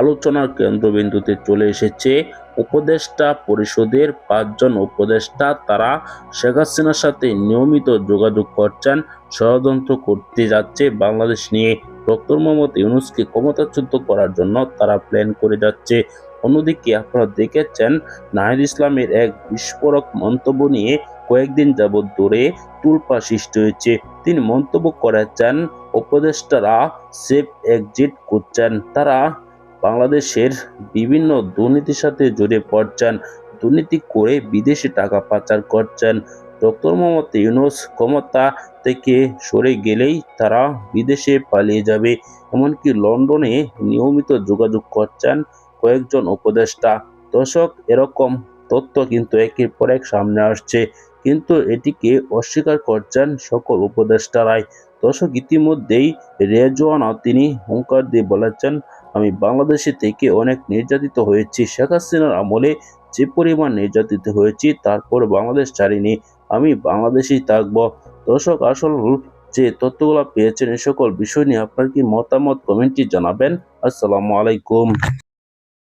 আলোচনার কেন্দ্রবিন্দুতে চলে এসেছে। উপদেষ্টা পরিষদের পাঁচজন উপদেষ্টা তারা শেখ হাসিনার সাথে নিয়মিত যোগাযোগ করছেন, ষড়যন্ত্র করতে যাচ্ছে। বাংলাদেশ নিয়ে ডক্টর মোহাম্মদ ইউনুসকে ক্ষমতাচ্যুত করার জন্য তারা প্ল্যান করে যাচ্ছে। অন্যদিকে আপনারা দেখেছেন নাহিদ ইসলামের এক বিস্ফোরক মন্তব্য নিয়ে কয়েকদিন যাবৎ ধরে তুলপা সৃষ্টি হয়েছে। তিনি মন্তব্য করেছেন, উপদেষ্টারা সেফ এক্সিট করছেন। তারা বাংলাদেশের বিভিন্ন দুর্নীতির সাথে জড়িয়ে পড়ছেন, দুর্নীতি করে বিদেশে টাকা পাচার করছেন ডক্টর মোহাম্মদ ইউনুস। ক্ষমতা থেকে সরে গেলেই তারা বিদেশে পালিয়ে যাবে, এমনকি লন্ডনে নিয়মিত যোগাযোগ করছেন কয়েকজন উপদেষ্টা। দর্শক, এরকম তথ্য কিন্তু একের পর এক সামনে আসছে, কিন্তু এটিকে অস্বীকার করছেন সকল উপদেষ্টারাই। দর্শক, ইতিমধ্যেই রেজওয়ানা, তিনি হুঙ্কার দিয়ে বলেছেন আমি বাংলাদেশে থেকে অনেক নির্যাতিত হয়েছি। শেখ হাসিনার আমলে যে পরিমাণ নির্যাতিত হয়েছি, তারপর বাংলাদেশ ছাড়িনি। আমি বাংলাদেশেই থাকব। দর্শক, আসল যে তথ্যগুলো পেয়েছেন, এ সকল বিষয় নিয়ে আপনার কি মতামত কমেন্টটি জানাবেন। আসসালামু আলাইকুম।